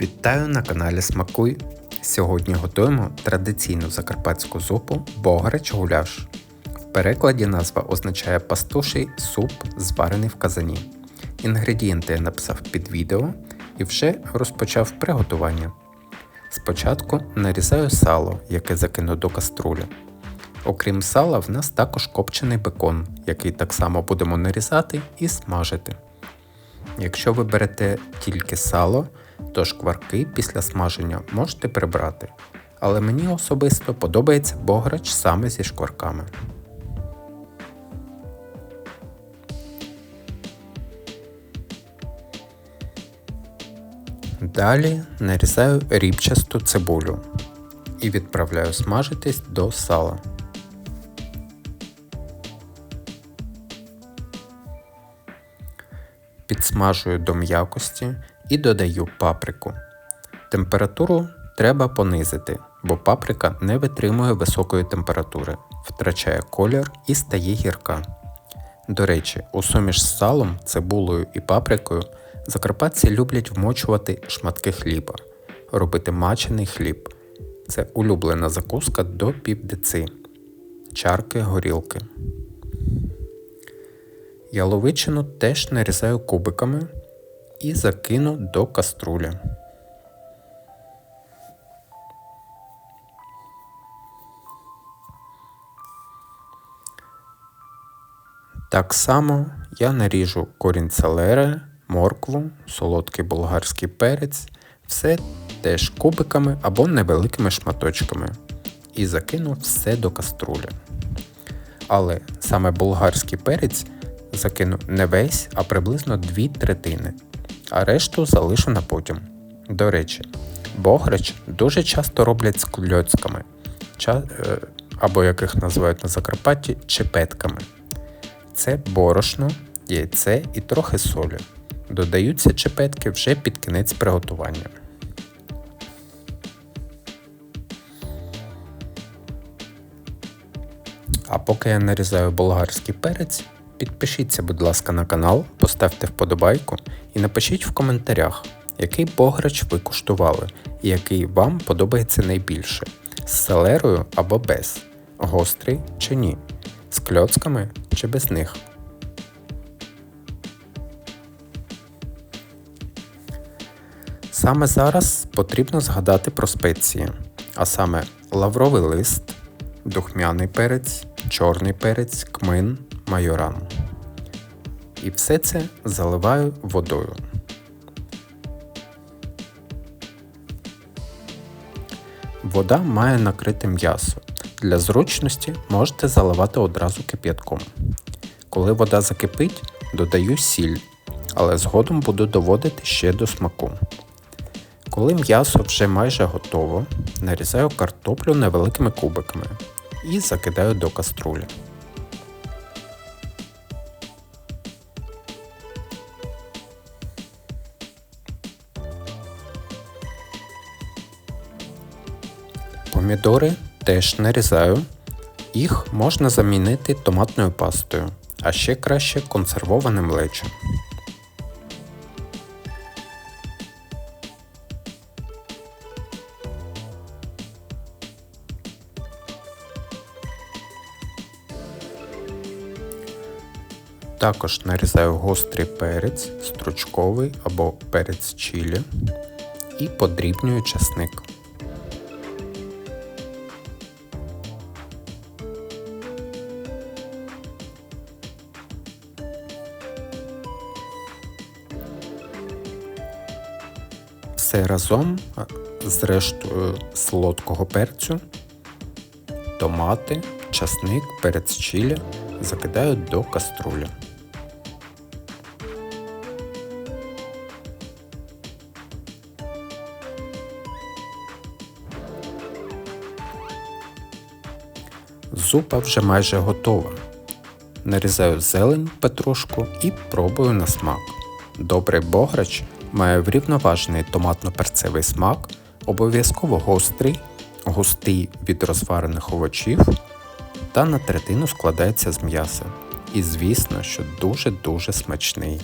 Вітаю на каналі Смакуй. Сьогодні готуємо традиційну закарпатську зупу Бограч гуляш. В перекладі назва означає пастуший суп, зварений в казані. Інгредієнти я написав під відео і вже розпочав приготування. Спочатку нарізаю сало, яке закину до каструлі. Окрім сала, в нас також копчений бекон, який так само будемо нарізати і смажити. Якщо ви берете тільки сало, то шкварки після смаження можете прибрати. Але мені особисто подобається бограч саме зі шкварками. Далі нарізаю рібчасту цибулю і відправляю смажитись до сала. Підсмажую до м'якості і додаю паприку. Температуру треба понизити, бо паприка не витримує високої температури, втрачає колір і стає гірка. До речі, у суміш з салом, цибулею і паприкою закарпатці люблять вмочувати шматки хліба, робити мачений хліб. Це улюблена закуска до півдеци, чарки горілки. Яловичину теж нарізаю кубиками і закину до каструлі. Так само я наріжу корінь селери, моркву, солодкий болгарський перець, все теж кубиками або невеликими шматочками. І закину все до каструлі. Але саме болгарський перець закину не весь, а приблизно 2 третини, а решту залишу на потім. До речі, бограч дуже часто роблять з кльоцками, е, або яких називають на Закарпатті чепетками. Це борошно, яйце і трохи солі. Додаються чепетки вже під кінець приготування. А поки я нарізаю болгарський перець, підпишіться, будь ласка, на канал, поставте вподобайку і напишіть в коментарях, який бограч ви куштували і який вам подобається найбільше з селерою або без, гострий чи ні, з кльоцками чи без них. Саме зараз потрібно згадати про спеції, а саме лавровий лист, духмяний перець, чорний перець, кмин, майоран. І все це заливаю водою. Вода має накрити м'ясо. Для зручності можете заливати одразу кип'ятком. Коли вода закипить, додаю сіль, але згодом буду доводити ще до смаку. Коли м'ясо вже майже готово, нарізаю картоплю невеликими кубиками і закидаю до каструлі. Помідори теж нарізаю. Їх можна замінити томатною пастою, а ще краще консервованим лечем. Також нарізаю гострий перець, стручковий або перець чилі і подрібнюю часник. Все разом з рештою солодкого перцю, томати, часник, перець чилі закидаю до каструлі. Зупа вже майже готова. Нарізаю зелень, петрушку і пробую на смак. Добрий бограч має врівноважений томатно-перцевий смак, обов'язково гострий, густий від розварених овочів та на третину складається з м'яса. І звісно, що дуже-дуже смачний.